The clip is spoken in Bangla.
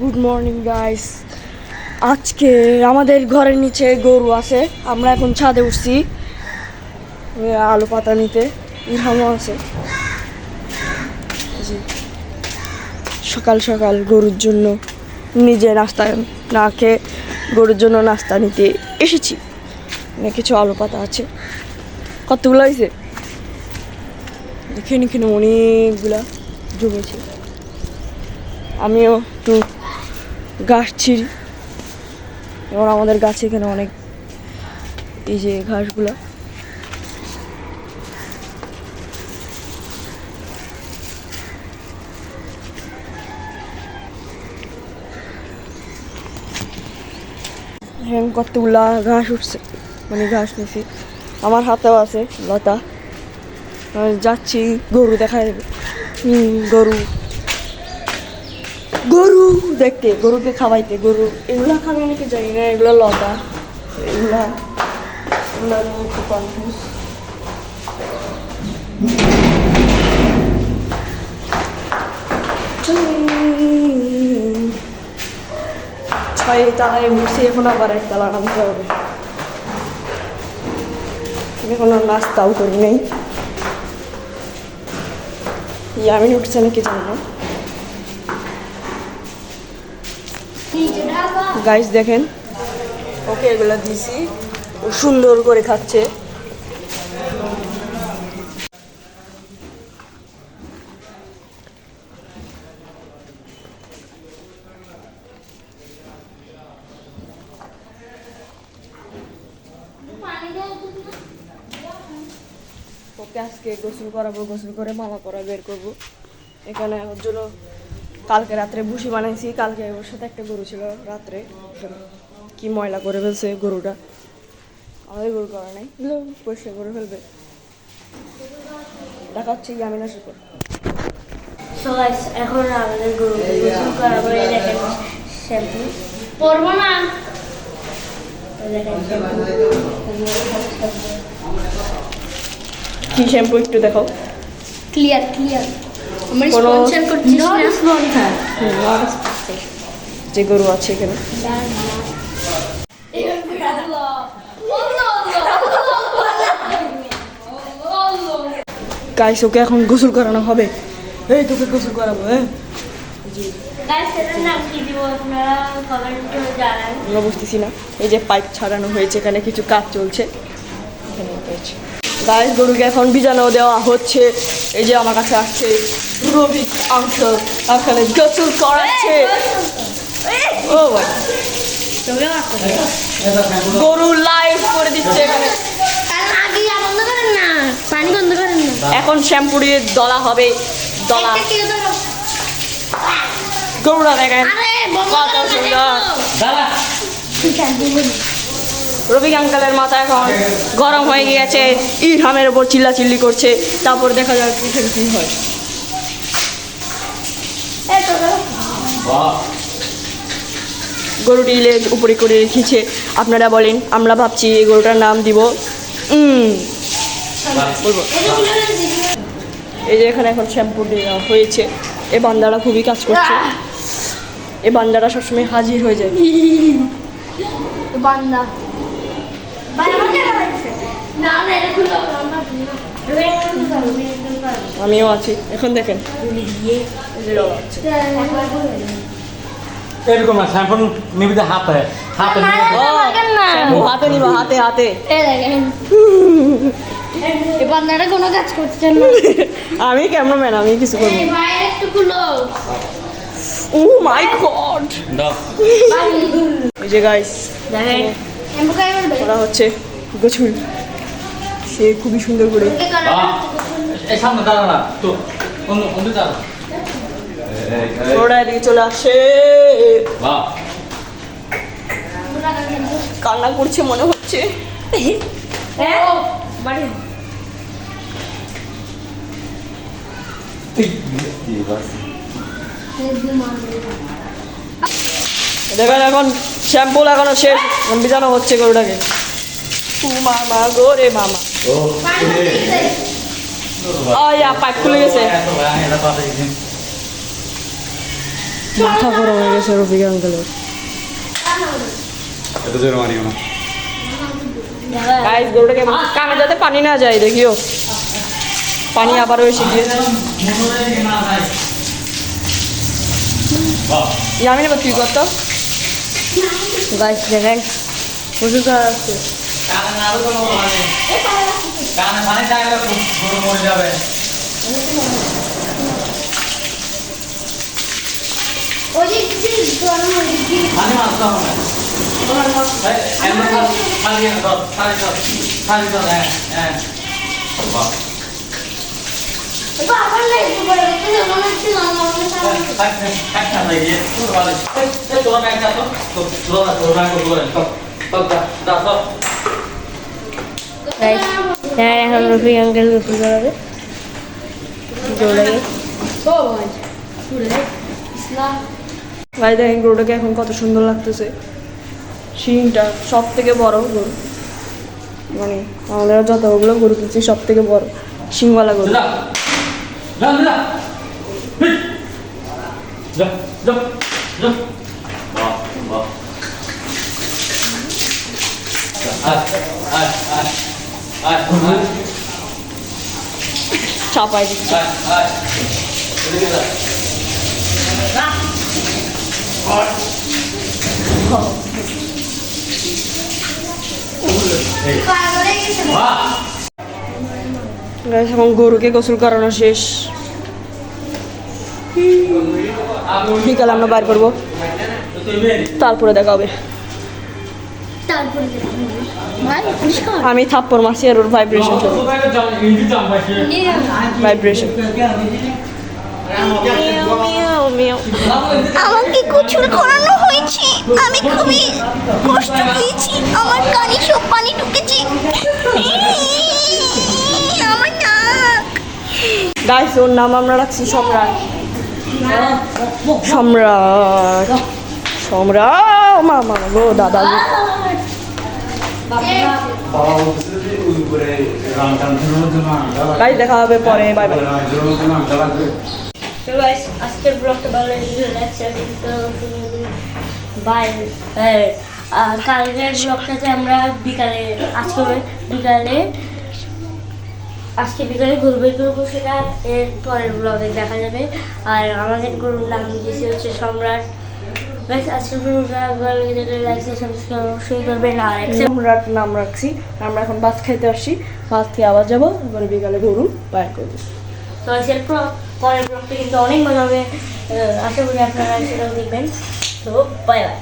গুড মর্নিং গাইস আজকে আমাদের ঘরের নিচে গরু আছে। আমরা এখন ছাদে উঠছি। আলু পাতা নিতে। ইরহামও আছে। সকাল সকাল গরুর জন্য নিজে নাস্তা না খেয়ে গরুর জন্য নাস্তা নিতে এসেছি। কিছু আলু পাতা আছে। কতগুলো হয়েছে? এখানে এখানে অনেকগুলা জমেছে। আমিও একটু গাছ ছিঁড়ি। এবং আমাদের গাছে এখানে অনেক এই যে ঘাসগুলো। হ্যাঁ কতগুলা ঘাস উঠছে। মানে ঘাস নিছি। আমার হাতেও আছে লতা। যাচ্ছি, গরু দেখা যাবে গরু। গরু দেখতে, গরুকে খাওয়াইতে, গরু। এগুলা খাবে নাকি জানি না, এগুলো লতা, এগুলা আর নাস্তাও করি নেই। ইয়ামিন উঠছে নাকি জানি না। গাইস দেখেন। ওকে এগুলো দিছি। ও সুন্দর করে খাচ্ছে। ওকে আজকে গোসল করাবো গোসল করে মালা করা বের করব। এখানে ওর জন্য কালকে রাত্রে ভুসি বানাইছি কালকে ওর সাথে একটা গরু ছিল রাত্রে। কি ময়লা করে ফেলছে গরুটা? আমাদের গরু করা নাই। পরিষ্কার করে ফেলবে। দেখা হচ্ছে ইয়ামিন guys, এখন আমাদের গরু গোসল এই দেখেন শ্যাম্পু। পরবো না। কি শ্যাম্পু একটু দেখো ক্লিয়ার ক্লিয়ার কোনো- যে গরু আছে এখানে। গাইস ওকে এখন গোসল করানো হবে। এই তোকে গোসল করাবো হ্যাঁ? আমরা বুঝতেছি না। এই যে পাইপ ছাড়ানো হয়েছে এখানে কিছু কাজ চলছে। এখানে গাইস গরুকে এখন বিজানো দেওয়া হচ্ছে। এই যে আমার কাছে আসছে রবিক আঙ্কেল। আঙ্কেলে গোসল করাচ্ছে। ও ভাই। গরু লাইভ করে দিচ্ছে এখানে। আগে বন্ধ করেন না। পানি বন্ধ করেন না। এখন শ্যাম্পু দিয়ে দলা হবে। দলা। কেউ দেখেন কত সুন্দর। বন্ধ। আঙ্কালের মাথা এখন গরম হয়ে গিয়েছে ই ইরহামের ওপর চিল্লাচিল্লি করছে, তারপর দেখা যাক কি হয়। গরুটি লেজ উপরে করে রেখেছে। আপনারা বলেন, আমরা ভাবছি এই গরুটার নাম দিব বলব। এই যে এখানে এখন শ্যাম্পু দেওয়া হয়েছে। এই বান্দারা খুবই কাজ করছে। এই বান্দারা সবসময় হাজির হয়ে যায়। বান্দা। আমিও আছি। এখন দেখেন। এরকম না স্যাম্পল নিবিতে হাতে হাতে হাতে নিবা হাতে হাতে বান্দাটা কোনো কাজ করছে না আমি ক্যামেরাম্যান আমি কিছু করব। এই একটু খুলো ও মাই গড। দাও। এই যে গাইস দেখেন। করা হচ্ছে গোছুল সে খুবই সুন্দর করে ওরা এদিকে চলে আসে বাহ কান্না করছে মনে হচ্ছে হ্যাঁ বাড়ি দেখেন এখন শ্যাম্পু লাগানো শেষ। এখন বিজানো হচ্ছে গরুটাকে। মামা গো রে মামা। আয়া পাইপ খুলে গেছে। মাথা গরম হয়ে গেছে রফিক আঙ্কেলের। এত জোরে মারিও না। গাইস গরুটাকে কানে যাতে পানি না যায় দেখিও। পানি আবারও এসে গিয়েছে। ইয়ামিন এবার তুই কত গাইস দেখেন প্রচুর কাজ আছে মানে হ্যাঁ, হ্যাঁ। এখন আঙ্কেল ভাই দেখেন গরুটাকে এখন কত সুন্দর লাগতেছে শিংটা সব থেকে বড় গরু মানে আমাদের যতগুলো গরু কিনছি সব থেকে বড়। শিংওয়ালা গরু যা, যা, যা। হিট। যা, যা, যা। বাহ, বাহ। আয়, আয়, আয়, আয়, আয়, চাপাই দিচ্ছি আয়, আয়। এদিকে যা। বাহ। গাইস এখন গরুকে গোসল করানো শেষ। বিকালে আমরা বাইর করব। তারপরে দেখা হবে। আমি থাপ্পড় মারছি আর ওর ভাইব্রেশন ভাইব্রেশন আমাকে করানো হয়েছে। আমি খুবই কষ্ট পেয়েছি। আমার কানে গাইস ওর নাম আমরা রাখছি সম্রাট। সম্রাট। সম্রাট মা গো, দাদা গো। গাইস দেখা হবে পরে বাই বাই আজকের ব্লগটা ভালো বাই কালকের ব্লগটাতে আমরা বিকালে, আজকে বিকালে আজকে বিকালে ঘুরবে বের করব সেটা এর পরের ব্লগে দেখা যাবে। আর আমাদের গরুর নাম দিয়েছে হচ্ছে সম্রাট। আজকের ব্লগটা ভালো লেগে থাকলে সাবস্ক্রাইব অবশ্যই করবেন। আর সম্রাট নাম রাখছি। আমরা এখন ভাত খাইতে আসছি। ভাত খেয়ে আবার যাব। এবারে বিকালে গরু বাইর করব তো আজকের পরের ব্লগটা কিন্তু অনেক মজা হবে। আশা করি আপনারা সেটাও দেখবেন। তো বাই বাই